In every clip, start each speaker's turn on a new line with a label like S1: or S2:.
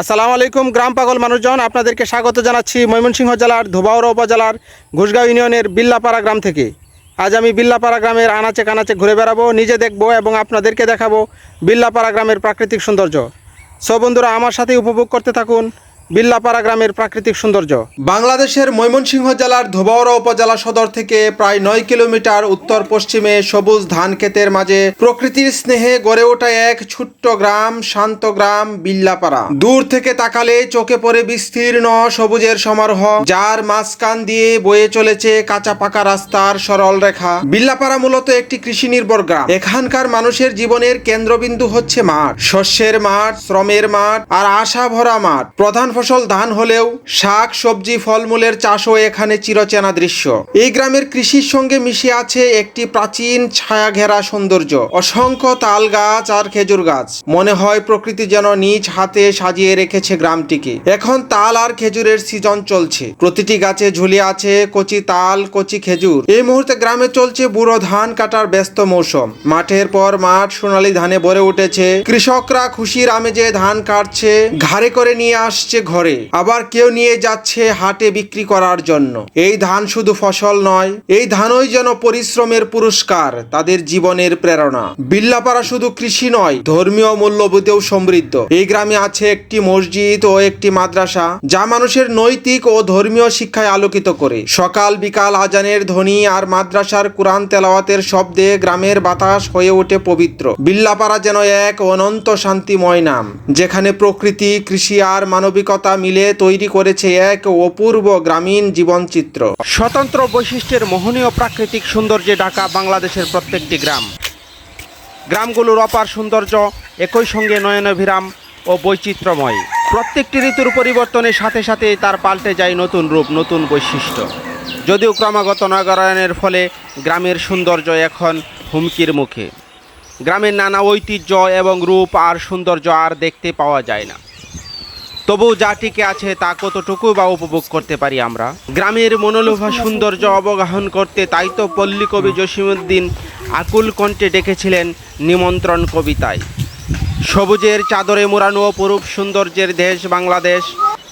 S1: আসসালামু আলাইকুম, গ্রাম পাগল মানুষজন। আপনাদেরকে স্বাগত জানাচ্ছি ময়মনসিংহ জেলার ধোবাউরা উপজেলার ঘুষগাঁও ইউনিয়নের বিল্লাপাড়া গ্রাম থেকে। আজ আমি বিল্লাপাড়া গ্রামের আনাচে কানাচে ঘুরে বেড়াবো, নিজে দেখব এবং আপনাদেরকে দেখাবো বিল্লাপাড়া গ্রামের প্রাকৃতিক সৌন্দর্য। সব বন্ধুরা, আমার সাথে উপভোগ করতে থাকুন। বিল্লাপাড়া গ্রামের প্রাকৃতিক সৌন্দর্য। বাংলাদেশের ময়মনসিংহ জেলার ধোবাউড়া উপজেলা সদর থেকে প্রায় নয় কিলোমিটার উত্তর পশ্চিমে সবুজ ধান ক্ষেতের মাঝে প্রকৃতির স্নেহে গড়ে ওঠা এক ছোট্ট গ্রাম, শান্ত গ্রাম, বিল্লাপাড়া। দূর থেকে তাকালে চোখে পড়ে বিস্তীর্ণ সবুজের সমারোহ, যার মাঝখান দিয়ে বয়ে চলেছে কাঁচা পাকা রাস্তার সরল রেখা। বিল্লাপাড়া মূলত একটি কৃষি নির্ভর গ্রাম। এখানকার মানুষের জীবনের কেন্দ্রবিন্দু হচ্ছে মাঠ। শস্যের মাঠ, শ্রমের মাঠ আর আশা ভরা মাঠ। প্রধান ফসল ধান হলেও শাক, সবজি, ফলমূলের চাষও এখানে চিরচেনা দৃশ্য। এই গ্রামের কৃষির সঙ্গে মিশে আছে একটি প্রাচীন ছায়া ঘেরা সৌন্দর্য। অসংখ্য তাল গাছ আর খেজুর গাছ। মনে হয় প্রকৃতি যেন নিজ হাতে সাজিয়ে রেখেছে গ্রামটিকে। এখন তাল আর খেজুরের সিজন চলছে। প্রতিটি গাছে ঝুলিয়ে আছে কচি তাল, কচি খেজুর। এই মুহূর্তে গ্রামে চলছে বুড়ো ধান কাটার ব্যস্ত মৌসুম। মাঠের পর মাঠ, সোনালী ধানে ভরে উঠেছে। কৃষকরা খুশির আমেজে ধান কাটছে, ঘাড়ে করে নিয়ে আসছে ঘরে, আবার কেউ নিয়ে যাচ্ছে হাটে বিক্রি করার জন্য। এই ধান শুধু ফসল নয়, এই ধানই যেন পরিশ্রমের পুরস্কার, তাদের জীবনের প্রেরণা। বিল্লাপাড়া শুধু কৃষি নয়, ধর্মীয় মূল্যবোধেও সমৃদ্ধ। এই গ্রামে আছে একটি মসজিদ ও একটি মাদ্রাসা, যা মানুষের নৈতিক ও ধর্মীয় শিক্ষায় আলোকিত করে। সকাল বিকাল আজানের ধ্বনি আর মাদ্রাসার কোরআন তেলাওয়াতের শব্দে গ্রামের বাতাস হয়ে ওঠে পবিত্র। বিল্লাপাড়া যেন এক অনন্ত শান্তিময় নাম, যেখানে প্রকৃতি, কৃষি আর মানবিকতা মিলে তৈরি করেছে এক অপূর্ব গ্রামীণ জীবনচিত্র। স্বতন্ত্র বৈশিষ্ট্যের মোহনীয় প্রাকৃতিক সৌন্দর্যে ঢাকা বাংলাদেশের প্রত্যেকটি গ্রাম। গ্রামগুলোর অপার সৌন্দর্য একই সঙ্গে নয়নভিরাম ও বৈচিত্র্যময়। প্রত্যেকটি ঋতুর পরিবর্তনের সাথে সাথে তার পাল্টে যায় নতুন রূপ, নতুন বৈশিষ্ট্য। যদিও ক্রমাগত নগরায়নের ফলে গ্রামের সৌন্দর্য এখন হুমকির মুখে। গ্রামের নানা ঐতিহ্য এবং রূপ আর সৌন্দর্য আর দেখতে পাওয়া যায় না। তবু যা টিকে আছে তা কতটুকু বা উপভোগ করতে পারি আমরা? গ্রামের মনোলোভা সৌন্দর্য অবগাহন করতে তাই তো পল্লী কবি জসিমুদ্দিন আকুল কণ্ঠে ডেকেছিলেন নিমন্ত্রণ কবিতায়। সবুজের চাদরে মোড়ানো অপরূপ সৌন্দর্যের দেশ বাংলাদেশ,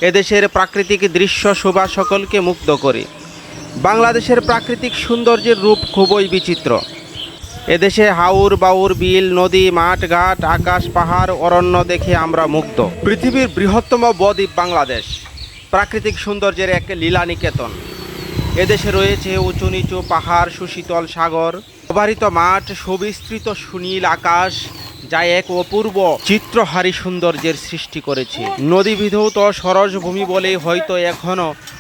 S1: এদেশের প্রাকৃতিক দৃশ্য শোভা সকলকে মুগ্ধ করে। বাংলাদেশের প্রাকৃতিক সৌন্দর্যের রূপ খুবই বিচিত্র। এদেশে হাউর বাউর, বিল, নদী, মাঠ, ঘাট, আকাশ, পাহাড়, অরণ্য দেখে আমরা মুগ্ধ। পৃথিবীর বৃহত্তম বদ্বীপ বাংলাদেশ। প্রাকৃতিক সৌন্দর্যের এক লীলা নিকেতন এদেশে রয়েছে উঁচু নিচু পাহাড়, সুশীতল সাগর অবারিত মাঠ, সুবিস্তৃত সুনীল আকাশ, যা এক অপূর্ব চিত্রহারী সৌন্দর্যের সৃষ্টি করেছে। নদী বিধৌত সরস ভূমি বলে হয়তো এখনও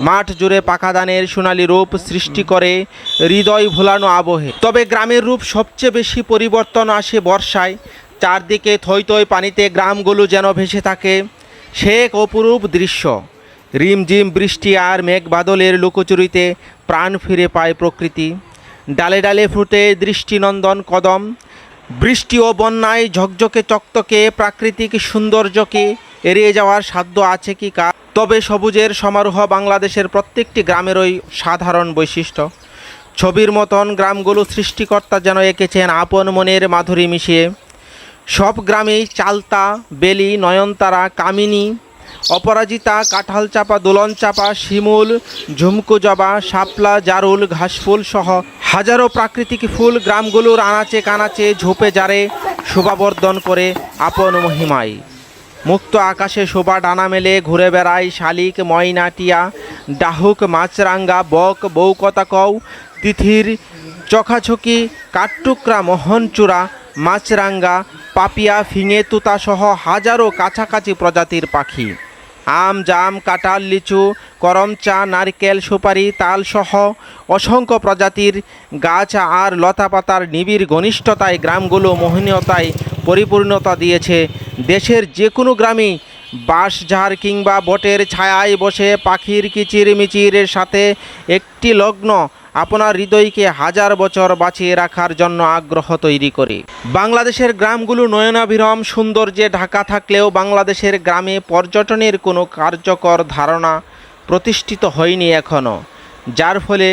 S1: মাঠ জুড়ে পাকা ধানের সোনালি রূপ সৃষ্টি করে, হৃদয় ভোলানো আবহে। তবে গ্রামের রূপ সবচেয়ে বেশি পরিবর্তন আসে বর্ষায়। চারদিকে থই থই পানিতে গ্রামগুলো যেন ভেসে থাকে। সে এক অপরূপ দৃশ্য। রিমঝিম বৃষ্টি আর মেঘ বাদলের লুকোচুরিতে প্রাণ ফিরে পায় প্রকৃতি। ডালে ডালে ফুটে দৃষ্টিনন্দন কদম। বৃষ্টি ও বন্যায় ঝকঝকে চকচকে প্রাকৃতিক সৌন্দর্যকে এড়িয়ে যাওয়ার সাধ্য আছে কি কা তবে সবুজের সমারোহ বাংলাদেশের প্রত্যেকটি গ্রামেরই সাধারণ বৈশিষ্ট্য। ছবির মতন গ্রামগুলো সৃষ্টিকর্তা যেন এঁকেছেন আপন মনের মাধুরী মিশিয়ে। সব গ্রামেই চালতা, বেলি, নয়নতারা, কামিনী, অপরাজিতা কাঁঠাল চাপা দোলন চাপা শিমুল ঝুমকু জবা শাপলা, জারুল, ঘাসফুল সহ হাজারো প্রাকৃতিক ফুল গ্রামগুলোর আনাচে কানাচে ঝোপে জারে শোভাবর্ধন করে আপন মহিমায়। মুক্ত আকাশে শোভা ডানা মেলে, ঘুরে বেড়ায় শালিক, ময়নাটিয়া, ডাহুক, মাছরাঙ্গা, বক বৌকতা কও তিথির, চখাচকি, কাঠটুকরা, মোহনচূড়া, মাছরাঙ্গা, পাপিয়া, ফিঙে তুতা সহ হাজারো কাছাকাছি প্রজাতির পাখি। আম, জাম, কাঁঠাল, লিচু করমচা নারকেল, সুপারি, তাল সহ অসংখ্য প্রজাতির গাছ আর লতাপাতার নিবিড় ঘনিষ্ঠতায় গ্রামগুলো মোহনীয়তায় পরিপূর্ণতা দিয়েছে। দেশের যে কোনো গ্রামে বাঁশঝাড় কিংবা বটের ছায়ায় বসে পাখির কিচির মিচিরের সাথে একটি লগ্ন আপনার হৃদয়কে হাজার বছর বাঁচিয়ে রাখার জন্য আগ্রহ তৈরি করে। বাংলাদেশের গ্রামগুলো নয়নাভিরম, সৌন্দর্যে ঢাকা থাকলেও বাংলাদেশের গ্রামে পর্যটনের কোনো কার্যকর ধারণা প্রতিষ্ঠিত হয়নি এখনও যার ফলে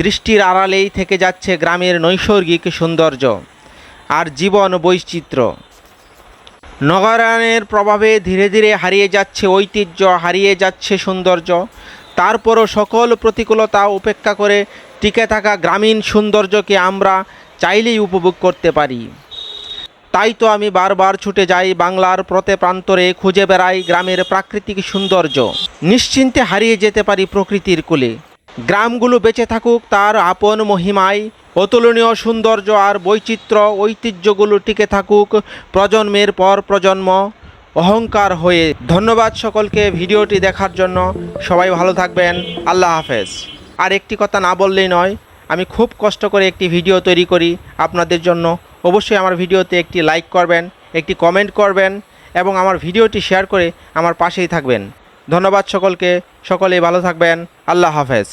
S1: দৃষ্টির আড়ালেই থেকে যাচ্ছে গ্রামের নৈসর্গিক সৌন্দর্য। আর জীবন বৈচিত্র্য। নগরায়নের প্রভাবে ধীরে ধীরে হারিয়ে যাচ্ছে ঐতিহ্য, হারিয়ে যাচ্ছে সৌন্দর্য। তারপরও সকল প্রতিকূলতা উপেক্ষা করে টিকে থাকা গ্রামীণ সৌন্দর্যকে আমরা চাইলেই উপভোগ করতে পারি। তাই তো আমি বারবার ছুটে যাই বাংলার প্রতে প্রান্তরে খুঁজে বেড়াই গ্রামের প্রাকৃতিক সৌন্দর্য। নিশ্চিন্তে হারিয়ে যেতে পারি প্রকৃতির কোলে। গ্রামগুলো বেঁচে থাকুক তার আপন মহিমায়, অতুলনীয় সৌন্দর্য আর বৈচিত্র্য ঐতিহ্যগুলো টিকে থাকুক প্রজন্মের পর প্রজন্ম। অহংকার হয়ে ধন্যবাদ সকলকে ভিডিওটি দেখার জন্য। সবাই ভালো থাকবেন। আল্লাহ হাফেজ। আর একটি কথা না বললেই নয়, আমি খুব কষ্ট করে একটি ভিডিও তৈরি করি আপনাদের জন্য। অবশ্যই আমার ভিডিওতে একটি লাইক করবেন, একটি কমেন্ট করবেন এবং আমার ভিডিওটি শেয়ার করে আমার পাশেই থাকবেন। ধন্যবাদ সকলকে সকলেই ভালো থাকবেন। আল্লাহ হাফেজ।